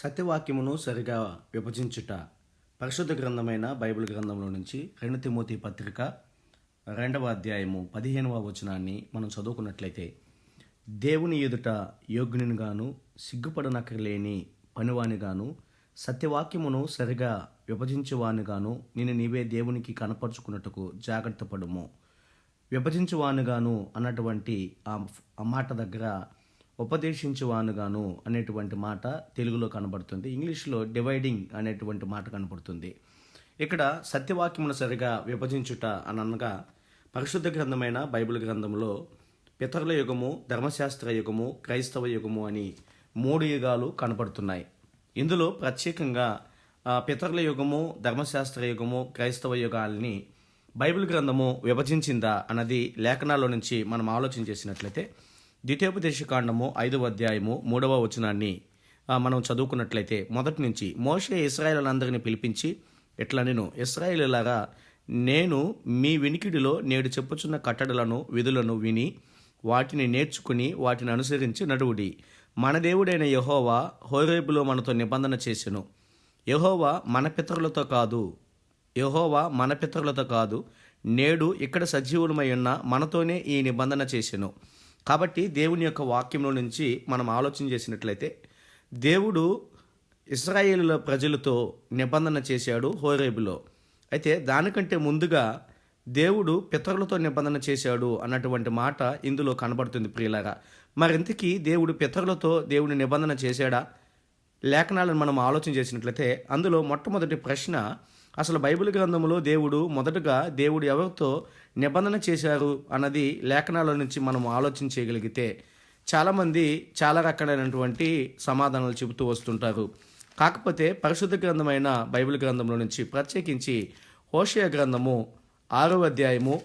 సత్యవాక్యమును సరిగా విభజించుట పరిశుద్ధ గ్రంథమైన బైబిల్ గ్రంథంలో నుంచి రెండు తిమోతి పత్రిక రెండవ అధ్యాయము పదిహేనవ వచనాన్ని మనం చదువుకున్నట్లయితే దేవుని ఎదుట యోగ్యునిగాను సిగ్గుపడనక్కర్లేని పనివానిగాను సత్యవాక్యమును సరిగా విభజించువానిగాను నేను నీవే దేవునికి కనపరుచుకున్నట్టుకు జాగ్రత్త పడుము విభజించువానుగాను అన్నటువంటి ఆ ఆ మాట దగ్గర ఉపదేశించువానుగాను అనేటువంటి మాట తెలుగులో కనబడుతుంది. ఇంగ్లీష్లో డివైడింగ్ అనేటువంటి మాట కనబడుతుంది. ఇక్కడ సత్యవాక్యమును సరిగా విభజించుట అనగా పరిశుద్ధ గ్రంథమైన బైబిల్ గ్రంథంలో పితరుల యుగము ధర్మశాస్త్ర యుగము క్రైస్తవ యుగము అని మూడు యుగాలు కనపడుతున్నాయి ఇందులో ప్రత్యేకంగా పితరుల యుగము ధర్మశాస్త్ర యుగము క్రైస్తవ యుగాల్ని బైబిల్ గ్రంథము విభజించిందా అన్నది లేఖనాల్లో నుంచి మనం ఆలోచన చేసినట్లయితే ద్వితీయోపదేశకాండము ఐదవ అధ్యాయము మూడవ వచనాన్ని మనం చదువుకున్నట్లయితే మొదటి నుంచి మోషే ఇస్రాయేలందరినీ పిలిపించి ఎట్లా నేను ఇస్రాయేలులారా నేను మీ వినికిడిలో నేడు చెప్పుచున్న కట్టడలను విధులను విని వాటిని నేర్చుకుని వాటిని అనుసరించి నడువుడి. మన దేవుడైన యహోవా హోరేబులో మనతో నిబంధన చేసెను. యహోవా మన పితరులతో కాదు. యహోవా మన పితరులతో కాదు. నేడు ఇక్కడ సజీవులమై ఉన్న మనతోనే ఈ నిబంధన చేసెను. కాబట్టి దేవుని యొక్క వాక్యంలో నుంచి మనం ఆలోచన చేసినట్లయితే దేవుడు ఇస్రాయేలుల ప్రజలతో నిబంధన చేశాడు హోరేబులో. అయితే దానికంటే ముందుగా దేవుడు పితరులతో నిబంధన చేశాడు అన్నటువంటి మాట ఇందులో కనబడుతుంది ప్రియులారా. మరింతకీ దేవుడు పితరులతో దేవుని నిబంధన చేశాడా? లేఖనాలను మనం ఆలోచన చేసినట్లయితే అందులో మొట్టమొదటి ప్రశ్న అసలు బైబిల్ గ్రంథంలో దేవుడు మొదటగా దేవుడు ఎవరితో నిబంధన చేశారు అన్నది లేఖనాల నుంచి మనం ఆలోచన చేయగలిగితే చాలామంది చాలా రకాలైనటువంటి సమాధానాలు చెబుతూ వస్తుంటారు. కాకపోతే పరిశుద్ధ గ్రంథమైన బైబిల్ గ్రంథంలో నుంచి ప్రత్యేకించి హోషయ గ్రంథము ఆరో అధ్యాయము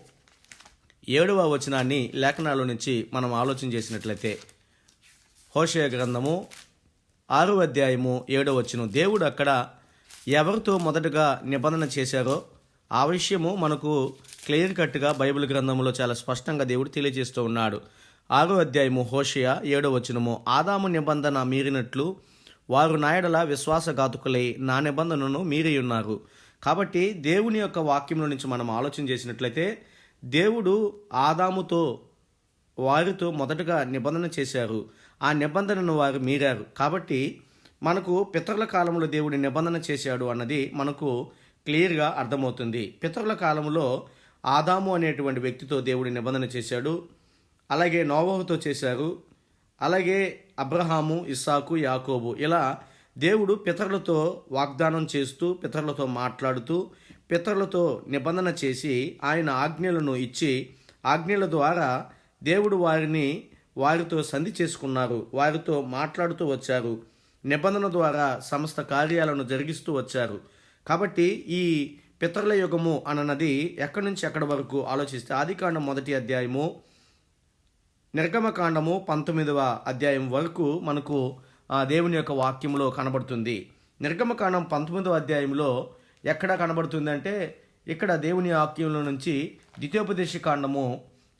ఏడవ వచనాన్ని లేఖనాల నుంచి మనం ఆలోచన చేసినట్లయితే హోషయ గ్రంథము ఆరో అధ్యాయము ఏడవ వచనం దేవుడు అక్కడ ఎవరితో మొదటగా నిబంధన చేశారో ఆ విషయము మనకు క్లియర్ కట్గా బైబిల్ గ్రంథంలో చాలా స్పష్టంగా దేవుడు తెలియజేస్తూ ఉన్నాడు. ఆరో అధ్యాయము హోషయ ఏడో వచనము ఆదాము నిబంధన మీరినట్లు వారు నాయడల విశ్వాసఘాతుకులై నా నిబంధనను మీరి ఉన్నారు కాబట్టి దేవుని యొక్క వాక్యంలో నుంచి మనం ఆలోచన చేసినట్లయితే దేవుడు ఆదాముతో వారితో మొదటగా నిబంధన చేశారు. ఆ నిబంధనను వారు మీరారు. కాబట్టి మనకు పితరుల కాలంలో దేవుడి నిబంధన చేశాడు అన్నది మనకు క్లియర్గా అర్థమవుతుంది. పితరుల కాలంలో ఆదాము అనేటువంటి వ్యక్తితో దేవుడి నిబంధన చేశాడు. అలాగే నోవహుతో చేశారు. అలాగే అబ్రహాము ఇస్సాకు యాకోబు ఇలా దేవుడు పితరులతో వాగ్దానం చేస్తూ పితరులతో మాట్లాడుతూ పితరులతో నిబంధన చేసి ఆయన ఆజ్ఞలను ఇచ్చి ఆజ్ఞల ద్వారా దేవుడు వారిని వారితో సంధి చేసుకున్నారు. వారితో మాట్లాడుతూ వచ్చారు. నిబంధన ద్వారా సమస్త కార్యాలను జరిగిస్తూ వచ్చారు. కాబట్టి ఈ పితరుల యుగము అన్నది ఎక్కడి నుంచి ఎక్కడి వరకు ఆలోచిస్తే ఆదికాండం మొదటి అధ్యాయము నిర్గమకాండము పంతొమ్మిదవ అధ్యాయం వరకు మనకు ఆ, దేవుని యొక్క వాక్యంలో కనబడుతుంది. నిర్గమకాండం పంతొమ్మిదవ అధ్యాయంలో ఎక్కడ కనబడుతుంది అంటే ఇక్కడ దేవుని వాక్యంలో నుంచి ద్వితీయోపదేశ కాండము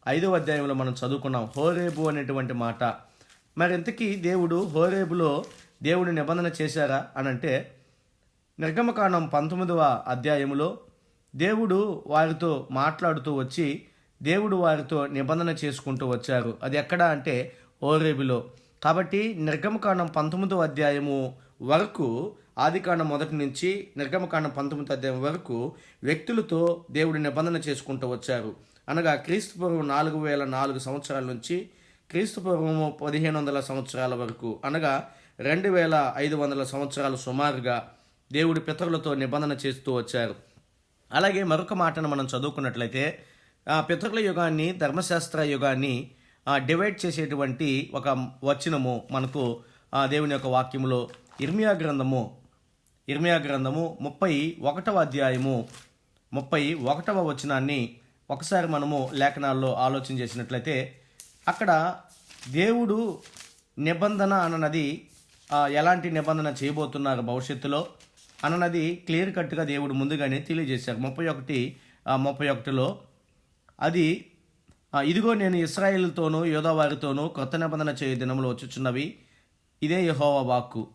ఐదవ అధ్యాయంలో మనం చదువుకున్నాం హోరేబు అనేటువంటి మాట. మరి ఇంతకీ దేవుడు హోరేబులో దేవుడు నిబంధన చేశారా అని అంటే నిర్గమకాండం పంతొమ్మిదవ అధ్యాయములో దేవుడు వారితో మాట్లాడుతూ వచ్చి దేవుడు వారితో నిబంధన చేసుకుంటూ వచ్చారు. అది ఎక్కడ అంటే ఓరేబిలో. కాబట్టి నిర్గమకాండం పంతొమ్మిదవ అధ్యాయము వరకు ఆదికాండం మొదటి నుంచి నిర్గమకాండం పంతొమ్మిది అధ్యాయం వరకు వ్యక్తులతో దేవుడు నిబంధన చేసుకుంటూ వచ్చారు. అనగా క్రీస్తు పూర్వం నాలుగు వేల నాలుగు సంవత్సరాల నుంచి క్రీస్తు పూర్వము పదిహేను వందల సంవత్సరాల వరకు. అనగా రెండు వేల ఐదు వందల సంవత్సరాలు సుమారుగా దేవుడి పితరులతో నిబంధన చేస్తూ వచ్చారు. అలాగే మరొక మాటను మనం చదువుకున్నట్లయితే ఆ పితరుల యుగాన్ని ధర్మశాస్త్ర యుగాన్ని డివైడ్ చేసేటువంటి ఒక వచనము మనకు ఆ, దేవుని యొక్క వాక్యములో ఇర్మియా గ్రంథము ఇర్మియా గ్రంథము ముప్పై ఒకటవ అధ్యాయము ముప్పై ఒకటవ వచనాన్ని ఒకసారి మనము లేఖనాల్లో ఆలోచన చేసినట్లయితే అక్కడ దేవుడు నిబంధన అన్నది ఎలాంటి నిబంధన చేయబోతున్నారు భవిష్యత్తులో? అన్నది క్లియర్ కట్గా దేవుడు ముందుగానే తెలియజేశారు. ముప్పై ఒకటి ముప్పై ఒకటిలో అది ఇదిగో నేను ఇస్రాయేల్తోనూ యోధావారితోనూ కొత్త నిబంధన చేయు దినములు వచ్చుచున్నవి. ఇదే యహోవా వాక్కు.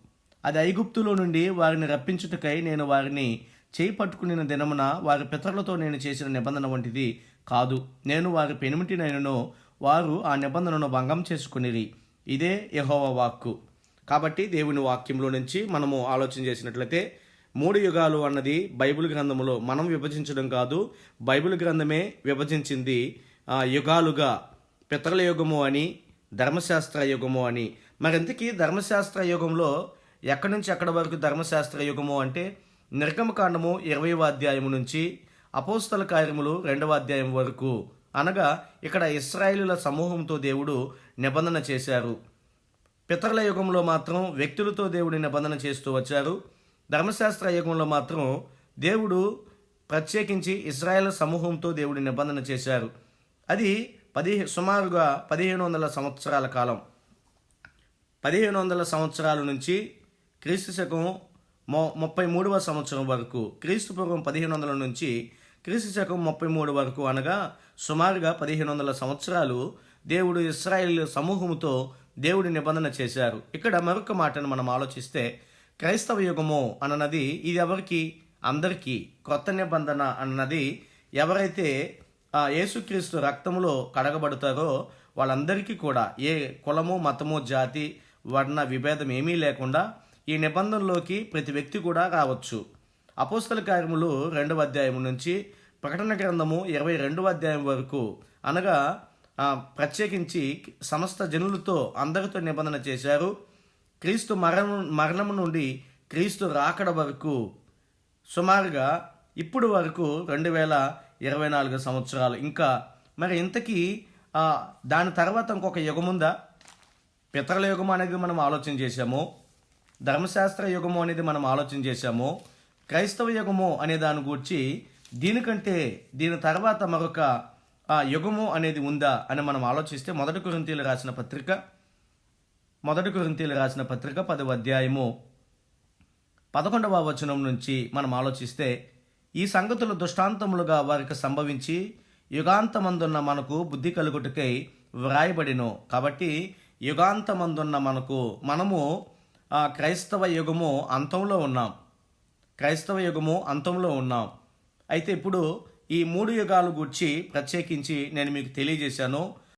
అది ఐగుప్తులో నుండి వారిని రప్పించుటకై నేను వారిని చేయి పట్టుకుని దినమున వారి పితరులతో నేను చేసిన నిబంధన వంటిది కాదు. నేను వారి పెనిమిటినైనను వారు ఆ నిబంధనను భంగం చేసుకునిరి. ఇదే యహోవ వాక్కు. కాబట్టి దేవుని వాక్యంలో నుంచి మనము ఆలోచన చేసినట్లయితే మూడు యుగాలు అన్నది బైబిల్ గ్రంథములో మనం విభజించడం కాదు బైబిల్ గ్రంథమే విభజించింది యుగాలుగా పితరుల యుగము అని ధర్మశాస్త్ర యుగము అని. మరింతకీ ధర్మశాస్త్ర యుగంలో ఎక్కడి నుంచి ఎక్కడి వరకు ధర్మశాస్త్ర యుగము అంటే నిర్గమకాండము ఇరవైవ అధ్యాయము నుంచి అపోస్తల కార్యములు రెండవ అధ్యాయం వరకు అనగా ఇక్కడ ఇస్రాయేలుల సమూహంతో దేవుడు నిబంధన చేశారు. పితరుల యుగంలో మాత్రం వ్యక్తులతో దేవుడిని నిబంధన చేస్తూ వచ్చారు. ధర్మశాస్త్ర యుగంలో మాత్రం దేవుడు ప్రత్యేకించి ఇస్రాయేల్ సమూహంతో దేవుడి నిబంధన చేశారు. అది పది సుమారుగా పదిహేను వందల సంవత్సరాల కాలం. పదిహేను వందల సంవత్సరాల నుంచి క్రీస్తు శకం మొ ముప్పై మూడవ సంవత్సరం వరకు క్రీస్తు పూర్వం పదిహేను వందల నుంచి క్రీస్తు శకం ముప్పై మూడు వరకు అనగా సుమారుగా పదిహేను వందల సంవత్సరాలు దేవుడు ఇస్రాయేల్ సమూహంతో దేవుడి నిబంధన చేశారు. ఇక్కడ మరొక మాటను మనం ఆలోచిస్తే క్రైస్తవ యుగము అన్నది ఇది ఎవరికి? అందరికీ. కొత్త నిబంధన అన్నది ఎవరైతే ఆ యేసుక్రీస్తు రక్తములో కడగబడతారో వాళ్ళందరికీ కూడా ఏ కులము మతము జాతి వర్ణ విభేదం ఏమీ లేకుండా ఈ నిబంధనలోకి ప్రతి వ్యక్తి కూడా రావచ్చు. అపోస్తల కార్యములు రెండవ అధ్యాయం నుంచి ప్రకటన గ్రంథము ఇరవై రెండవ అధ్యాయం వరకు అనగా ప్రత్యేకించి సమస్త జనులతో అందరితో నిబంధన చేశారు. క్రీస్తు మరణం మరణం నుండి క్రీస్తు రాకడ వరకు సుమారుగా ఇప్పుడు వరకు రెండు వేల ఇరవై నాలుగు సంవత్సరాలు. ఇంకా మరి ఇంతకీ దాని తర్వాత ఇంకొక యుగం ఉందా? పితరుల యుగం అనేది మనం ఆలోచన చేశాము. ధర్మశాస్త్ర యుగము అనేది మనం ఆలోచన చేశాము. క్రైస్తవ యుగము అనే దాని గురించి దీనికంటే దీని తర్వాత మరొక ఆ, యుగము అనేది ఉందా అని మనం ఆలోచిస్తే మొదటి కురింతీలు రాసిన పత్రిక మొదటి కురింతీలు రాసిన పత్రిక పదవ అధ్యాయము పదకొండవ వచనం నుంచి మనం ఆలోచిస్తే ఈ సంగతులు దృష్టాంతములుగా వారికి సంభవించి యుగాంతమందున్న మనకు బుద్ధి కలుగుటకై వ్రాయబడిను. కాబట్టి యుగాంతమందున్న మనకు మనము ఆ క్రైస్తవ యుగము అంతంలో ఉన్నాం. క్రైస్తవ యుగము అంతంలో ఉన్నాం. అయితే ఇప్పుడు ఈ మూడు యుగాలు గురించి ప్రత్యేకించి నేను మీకు తెలియజేశాను.